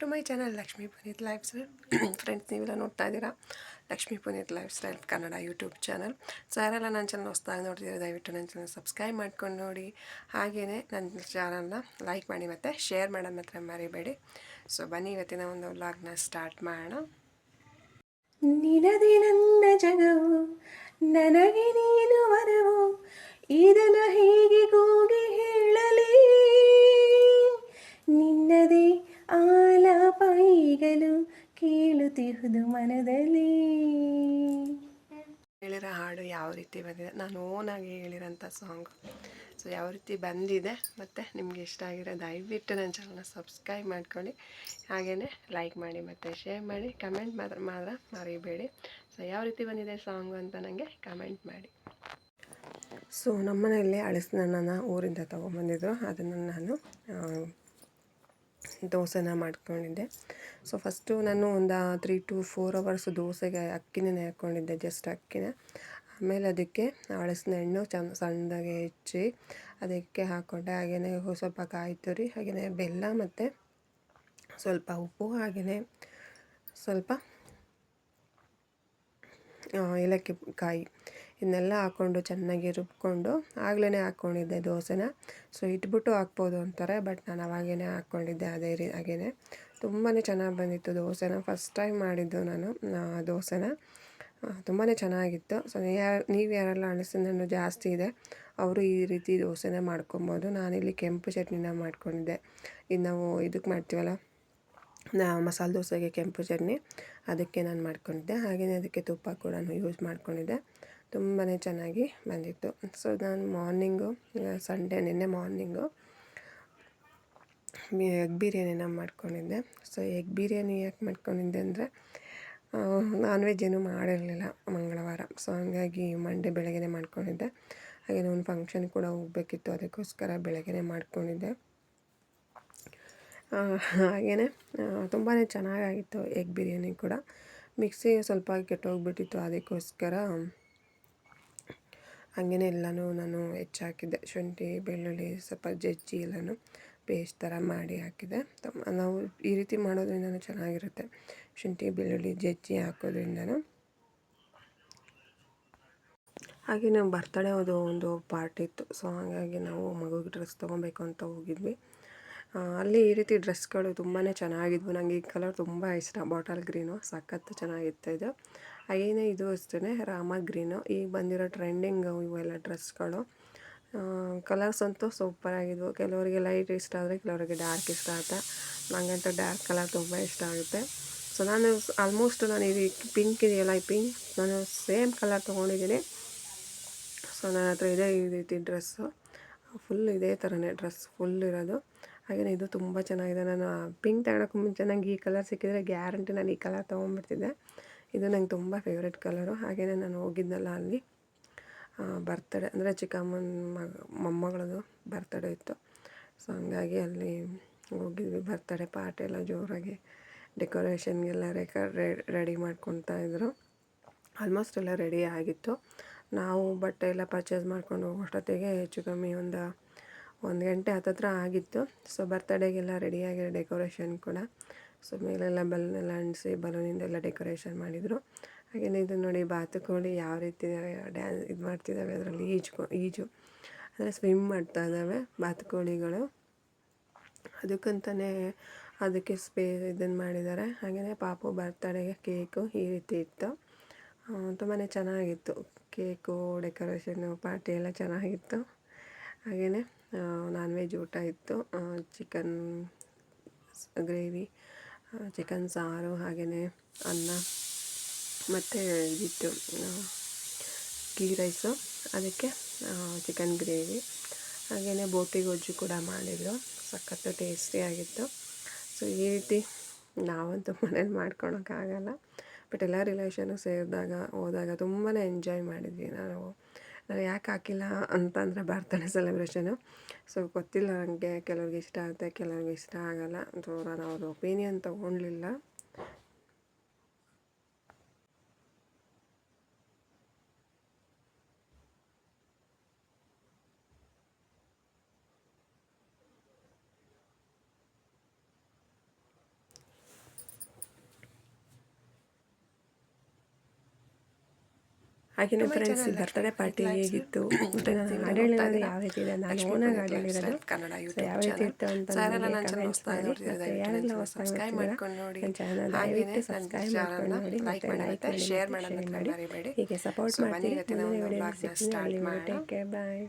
To my channel Lakshmi Puneet lifestyle friends ನೀವೆಲ್ಲ ನೋಡ್ತಾ ಇದ್ದೀರಾ? Lakshmi Puneet lifestyle Kannada YouTube channel so ಯಾರೆಲ್ಲ ನನ್ನ ಚಾನಲ್ ಹೊಸ್ದಾಗಿ ನೋಡ್ತಿದ್ದೀರಾ, ದಯವಿಟ್ಟು ನನ್ನ ಚಾನಲ್ ಸಬ್ಸ್ಕ್ರೈಬ್ ಮಾಡ್ಕೊಂಡು ನೋಡಿ. ಹಾಗೆಯೇ ನನ್ನ ಚಾನಲ್ನ ಲೈಕ್ ಮಾಡಿ ಮತ್ತು ಶೇರ್ ಮಾಡೋದು ಮಾತ್ರ ಮರಿಬೇಡಿ. ಸೊ ಬನ್ನಿ, ಇವತ್ತಿನ ಒಂದು ವ್ಲಾಗ್ನ ಸ್ಟಾರ್ಟ್ ಮಾಡೋಣ. ನಿನದಿ ಈಗಲೂ ಕೇಳುತ್ತಿರುವುದು ಮನದಲ್ಲಿ. ಹೇಳಿರೋ ಹಾಡು ಯಾವ ರೀತಿ ಬಂದಿದೆ? ನಾನು ಓನಾಗಿ ಹೇಳಿರೋಂಥ ಸಾಂಗ್ ಸೊ ಯಾವ ರೀತಿ ಬಂದಿದೆ ಮತ್ತು ನಿಮಗೆ ಇಷ್ಟ ಆಗಿರೋ ದಯವಿಟ್ಟು ನನ್ನ ಚಾನಲ್ನ ಸಬ್ಸ್ಕ್ರೈಬ್ ಮಾಡ್ಕೊಳ್ಳಿ. ಹಾಗೆಯೇ ಲೈಕ್ ಮಾಡಿ ಮತ್ತು ಶೇರ್ ಮಾಡಿ ಕಮೆಂಟ್ ಮಾತ್ರ ಮಾತ್ರ ಮರೀಬೇಡಿ. ಸೊ ಯಾವ ರೀತಿ ಬಂದಿದೆ ಸಾಂಗು ಅಂತ ನನಗೆ ಕಮೆಂಟ್ ಮಾಡಿ. ಸೊ ನಮ್ಮನೆಯಲ್ಲಿ ಅಳಿಸ್ನನ್ನ ಊರಿಂದ ತೊಗೊಂಬಂದಿದ್ರು. ಅದನ್ನು ನಾನು ದೋಸೆನ ಮಾಡ್ಕೊಂಡಿದ್ದೆ. ಸೊ ಫಸ್ಟು ನಾನು ಒಂದು ತ್ರೀ ಟು ಫೋರ್ ಅವರ್ಸ್ ದೋಸೆಗೆ ಅಕ್ಕಿನೇ ಹಾಕ್ಕೊಂಡಿದ್ದೆ ಜಸ್ಟ್ ಅಕ್ಕಿನ. ಆಮೇಲೆ ಅದಕ್ಕೆ ಹಳಸಿನ ಹಣ್ಣು ಚೆನ್ನ ಸಣ್ಣದಾಗಿ ಹೆಚ್ಚಿ ಅದಕ್ಕೆ ಹಾಕ್ಕೊಂಡೆ ಹಾಗೆಯೇ ಸ್ವಲ್ಪ ಕಾಯಿ ತುರಿ ಹಾಗೆಯೇ ಬೆಲ್ಲ ಮತ್ತು ಸ್ವಲ್ಪ ಉಪ್ಪು ಹಾಗೆಯೇ ಸ್ವಲ್ಪ ಏಲಕ್ಕಿ ಕಾಯಿ ಇದನ್ನೆಲ್ಲ ಹಾಕ್ಕೊಂಡು ಚೆನ್ನಾಗಿ ರುಬ್ಕೊಂಡು ಆಗಲೇ ಹಾಕ್ಕೊಂಡಿದ್ದೆ ದೋಸೆನ. ಸೊ ಇಟ್ಬಿಟ್ಟು ಹಾಕ್ಬೋದು ಅಂತಾರೆ ಬಟ್ ನಾನು ಅವಾಗೇ ಹಾಕ್ಕೊಂಡಿದ್ದೆ ಅದೇ ರೀ ಹಾಗೇ ತುಂಬಾ ಚೆನ್ನಾಗಿ ಬಂದಿತ್ತು ದೋಸೆನ. ಫಸ್ಟ್ ಟೈಮ್ ಮಾಡಿದ್ದು ನಾನು ದೋಸೆನ. ತುಂಬಾ ಚೆನ್ನಾಗಿತ್ತು. ಸೊ ನೀವು ಯಾರೆಲ್ಲ ಹಣ್ಣು ಜಾಸ್ತಿ ಇದೆ, ಅವರು ಈ ರೀತಿ ದೋಸೆನ ಮಾಡ್ಕೊಬೋದು. ನಾನಿಲ್ಲಿ ಕೆಂಪು ಚಟ್ನಿನ ಮಾಡ್ಕೊಂಡಿದ್ದೆ. ಇದು ನಾವು ಇದಕ್ಕೆ ಮಾಡ್ತೀವಲ್ಲ ಮಸಾಲೆ ದೋಸೆಗೆ ಕೆಂಪು ಚಟ್ನಿ, ಅದಕ್ಕೆ ನಾನು ಮಾಡ್ಕೊಂಡಿದ್ದೆ. ಹಾಗೆಯೇ ಅದಕ್ಕೆ ತುಪ್ಪ ಕೂಡ ಯೂಸ್ ಮಾಡ್ಕೊಂಡಿದ್ದೆ. ತುಂಬಾ ಚೆನ್ನಾಗಿ ಬಂದಿತ್ತು. ಸೊ ನಾನು ಮಾರ್ನಿಂಗು ಸಂಡೇ ನಿನ್ನೆ ಮಾರ್ನಿಂಗು ಎಗ್ ಬಿರಿಯಾನಿನ ಮಾಡ್ಕೊಂಡಿದ್ದೆ. ಸೊ ಎಗ್ ಬಿರಿಯಾನಿ ಯಾಕೆ ಮಾಡ್ಕೊಂಡಿದ್ದೆ ಅಂದರೆ ನಾನ್ ವೆಜ್ ಏನೂ ಮಾಡಿರಲಿಲ್ಲ ಮಂಗಳವಾರ. ಸೊ ಹಾಗಾಗಿ ಮಂಡೇ ಬೆಳಗ್ಗೆ ಮಾಡ್ಕೊಂಡಿದ್ದೆ. ಹಾಗೆ ಒಂದು ಫಂಕ್ಷನ್ ಕೂಡ ಹೋಗ್ಬೇಕಿತ್ತು, ಅದಕ್ಕೋಸ್ಕರ ಬೆಳಗ್ಗೆ ಮಾಡ್ಕೊಂಡಿದ್ದೆ. ಹಾಗೆಯೇ ತುಂಬಾ ಚೆನ್ನಾಗಾಗಿತ್ತು ಎಗ್ ಬಿರಿಯಾನಿ ಕೂಡ. ಮಿಕ್ಸಿ ಸ್ವಲ್ಪ ಕೆಟ್ಟೋಗ್ಬಿಟ್ಟಿತ್ತು ಅದಕ್ಕೋಸ್ಕರ ಹಾಗೆಯೇ ಎಲ್ಲನೂ ನಾನು ಹೆಚ್ಚಾಕಿದ್ದೆ. ಶುಂಠಿ, ಬೆಳ್ಳುಳ್ಳಿ, ಸ್ವಲ್ಪ ಜಜ್ಜಿ ಎಲ್ಲನೂ ಪೇಸ್ಟ್ ಥರ ಮಾಡಿ ಹಾಕಿದೆ ನಾವು ಈ ರೀತಿ ಮಾಡೋದ್ರಿಂದ ಚೆನ್ನಾಗಿರುತ್ತೆ. ಶುಂಠಿ, ಬೆಳ್ಳುಳ್ಳಿ ಜಜ್ಜಿ ಹಾಕೋದ್ರಿಂದನೂ. ಹಾಗೆ ನಾವು ಬರ್ತಡೇ ಅದು ಒಂದು ಪಾರ್ಟಿ ಇತ್ತು ಸೊ ಹಾಗಾಗಿ ನಾವು ಮಗುಗೆ ಡ್ರೆಸ್ ತೊಗೊಬೇಕು ಅಂತ ಹೋಗಿದ್ವಿ. ಅಲ್ಲಿ ಈ ರೀತಿ ಡ್ರೆಸ್ಗಳು ತುಂಬಾ ಚೆನ್ನಾಗಿದ್ವು. ನನಗೆ ಈ ಕಲರ್ ತುಂಬ ಇಷ್ಟ. ಬಾಟಲ್ ಗ್ರೀನು ಸಖತ್ತು ಚೆನ್ನಾಗಿತ್ತು ಇದು. ಹಾಗೇನೇ ಇದು ಅಷ್ಟೇ ರಾಮ ಗ್ರೀನು. ಈಗ ಬಂದಿರೋ ಟ್ರೆಂಡಿಂಗ್ ಇವೆಲ್ಲ ಡ್ರೆಸ್ಗಳು. ಕಲರ್ಸ್ ಅಂತೂ ಸೂಪರ್ ಆಗಿದ್ವು. ಕೆಲವರಿಗೆ ಲೈಟ್ ಇಷ್ಟ ಆದರೆ ಕೆಲವರಿಗೆ ಡಾರ್ಕ್ ಇಷ್ಟ ಆಗುತ್ತೆ. ನನಗಂತೂ ಡಾರ್ಕ್ ಕಲರ್ ತುಂಬ ಇಷ್ಟ ಆಗುತ್ತೆ. ಸೊ, ನಾನು ಆಲ್ಮೋಸ್ಟ್ ನಾನು ಇದು ಪಿಂಕ್ ಇದೆಯಲ್ಲ, ಈ ಪಿಂಕ್ ನಾನು ಸೇಮ್ ಕಲರ್ ತೊಗೊಂಡಿದ್ದೀನಿ. ಸೊ, ನನ್ನ ಹತ್ರ ಇದೆ ಈ ರೀತಿ ಡ್ರೆಸ್ಸು. ಫುಲ್ ಇದೇ ಥರನೇ ಡ್ರೆಸ್, ಫುಲ್ ಇರೋದು. ಹಾಗೆಯೇ ಇದು ತುಂಬ ಚೆನ್ನಾಗಿದೆ. ನಾನು ಪಿಂಕ್ ತಗೊಳಕ್ಕೆ ಮುಂಚೆ ನಂಗೆ ಈ ಕಲರ್ ಸಿಕ್ಕಿದರೆ ಗ್ಯಾರಂಟಿ ನಾನು ಈ ಕಲರ್ ತೊಗೊಂಡ್ಬಿಡ್ತಿದ್ದೆ. ಇದು ನಂಗೆ ತುಂಬ ಫೇವ್ರೆಟ್ ಕಲರು ಹಾಗೆಯೇ ನಾನು ಹೋಗಿದ್ನಲ್ಲ ಅಲ್ಲಿ ಬರ್ತಡೇ ಅಂದರೆ ಚಿಕ್ಕಮ್ಮನ ಮಗ, ಮೊಮ್ಮಗಳದು ಬರ್ತಡೇ ಇತ್ತು. ಸೊ ಹಂಗಾಗಿ ಅಲ್ಲಿ ಹೋಗಿದ್ವಿ. ಬರ್ತಡೇ ಪಾರ್ಟಿ ಎಲ್ಲ ಜೋರಾಗಿ ಡೆಕೋರೇಷನ್ಗೆಲ್ಲ ರೆಕ ರೆಡಿ ಮಾಡ್ಕೊತಾ ಇದ್ರು. ಆಲ್ಮೋಸ್ಟ್ ಎಲ್ಲ ರೆಡಿ ಆಗಿತ್ತು. ನಾವು ಬಟ್ಟೆ ಎಲ್ಲ ಪರ್ಚೇಸ್ ಮಾಡ್ಕೊಂಡು ಹೋಗೋಷ್ಟೊತ್ತಿಗೆ ಹೆಚ್ಚು ಕಮ್ಮಿ ಒಂದು ಒಂದು ಗಂಟೆ ಹತ್ತತ್ರ ಆಗಿತ್ತು. ಸೊ ಬರ್ತಡೇಗೆಲ್ಲ ರೆಡಿಯಾಗಿರೋ ಡೆಕೋರೇಷನ್ ಕೂಡ. ಸೊ ಮೇಲೆಲ್ಲ ಬಲೂನೆಲ್ಲ ಅಂಟಿಸಿ ಬಲೂನಿಂದೆಲ್ಲ ಡೆಕೋರೇಷನ್ ಮಾಡಿದರು. ಹಾಗೆಯೇ ಇದು ನೋಡಿ ಬಾತುಕೋಳಿ ಯಾವ ರೀತಿ ಡ್ಯಾನ್ಸ್ ಇದು ಮಾಡ್ತಿದ್ದಾವೆ ಅದರಲ್ಲಿ ಈಜು ಈಜು. ಅಂದರೆ ಸ್ವಿಮ್ ಮಾಡ್ತಾ ಇದ್ದಾವೆ ಬಾತುಕೋಳಿಗಳು. ಅದಕ್ಕಂತಲೇ ಅದಕ್ಕೆ ಸ್ಪೇ ಇದನ್ನು ಮಾಡಿದ್ದಾರೆ ಹಾಗೆಯೇ ಪಾಪು ಬರ್ತಡೆಗೆ ಕೇಕು ಈ ರೀತಿ ಇತ್ತು. ತುಂಬಾ ಚೆನ್ನಾಗಿತ್ತು. ಕೇಕು ಡೆಕೋರೇಷನ್ನು ಪಾರ್ಟಿ ಎಲ್ಲ ಚೆನ್ನಾಗಿತ್ತು. ಹಾಗೆಯೇ ನಾನ್ ವೆಜ್ ಊಟ ಇತ್ತು. ಚಿಕನ್ ಗ್ರೇವಿ ಚಿಕನ್ ಸಾರು ಹಾಗೆಯೇ ಅನ್ನ, ಮತ್ತು ಇದಿತ್ತು. ಗೀ ರೈಸು ಅದಕ್ಕೆ ಚಿಕನ್ ಗ್ರೇವಿ ಹಾಗೆಯೇ ಬೋಟಿ ಗೊಜ್ಜು ಕೂಡ ಮಾಡಿದರು. ಸಖತ್ತು ಟೇಸ್ಟಿಯಾಗಿತ್ತು ಸೊ ಈ ರೀತಿ ನಾವಂತೂ ಮನೇಲಿ ಮಾಡ್ಕೊಳಕ್ಕಾಗಲ್ಲ. ಬಟ್ ಎಲ್ಲ ರಿಲೇಷನು ಸೇರಿದಾಗ, ಹೋದಾಗ ತುಂಬಾ ಎಂಜಾಯ್ ಮಾಡಿದ್ವಿ ನಾವು. ನಾನು ಯಾಕೆ ಹಾಕಿಲ್ಲ ಅಂತಂದರೆ ಬರ್ತಾನೆ ಸೆಲೆಬ್ರೇಷನು ಸೊ ಗೊತ್ತಿಲ್ಲ ನನಗೆ ಕೆಲವ್ರಿಗೆ ಇಷ್ಟ ಆಗುತ್ತೆ, ಕೆಲವ್ರಿಗೆ ಇಷ್ಟ ಆಗಲ್ಲ ಸೊ ನಾನು ಅವ್ರ ಒಪಿನಿಯನ್ ತೊಗೊಳ್ಲಿಲ್ಲ ಹಾಗೆಯೇ ಫ್ರೆಂಡ್ಸ್ ಬರ್ತಡೇ ಪಾರ್ಟಿ ಹೇಗಿತ್ತು? ಹಾಡು ಹೇಳಿರೋದು ಯಾವ ರೀತಿ ಇದೆ? ನಾನು ಓನಾಗಿ ಹಾಡು ಹೇಳಿರೋದು ಯಾವ ರೀತಿ ಇತ್ತು ಅಂತ ನನಗೆ ಕಮೆಂಟ್ಸ್ ಮಾಡಿ. ಮತ್ತು ಯಾರೆಲ್ಲ ಹೊಸ ನೋಡಿ. ನನ್ನ ಚಾನಲ್ ಹಾಗೇನೆ ದಯವಿಟ್ಟು ನನ್ನ ಸಬ್ಸ್ಕ್ರೈಬ್ ಮಾಡ್ಕೊಂಡು ನೋಡಿ ಲೈಕ್ ಮತ್ತು ಮಾಡಿ ಲೈಕ್ ಮಾಡಿ ಶೇರ್ ಮಾಡಿ. ಹೀಗೆ ಸಪೋರ್ಟ್ ಮಾಡಿ ಬನ್ನಿ ಮಾಡ್ತೀರಿ. ಇವತ್ತಿನ ಮುಂದಿನ ಒಂದು ವಿಡಿಯೋ vlogನ ಸಿಗ್ತೀನಿ start ಟೇಕ್ ಕೇರ್ ಬಾಯ್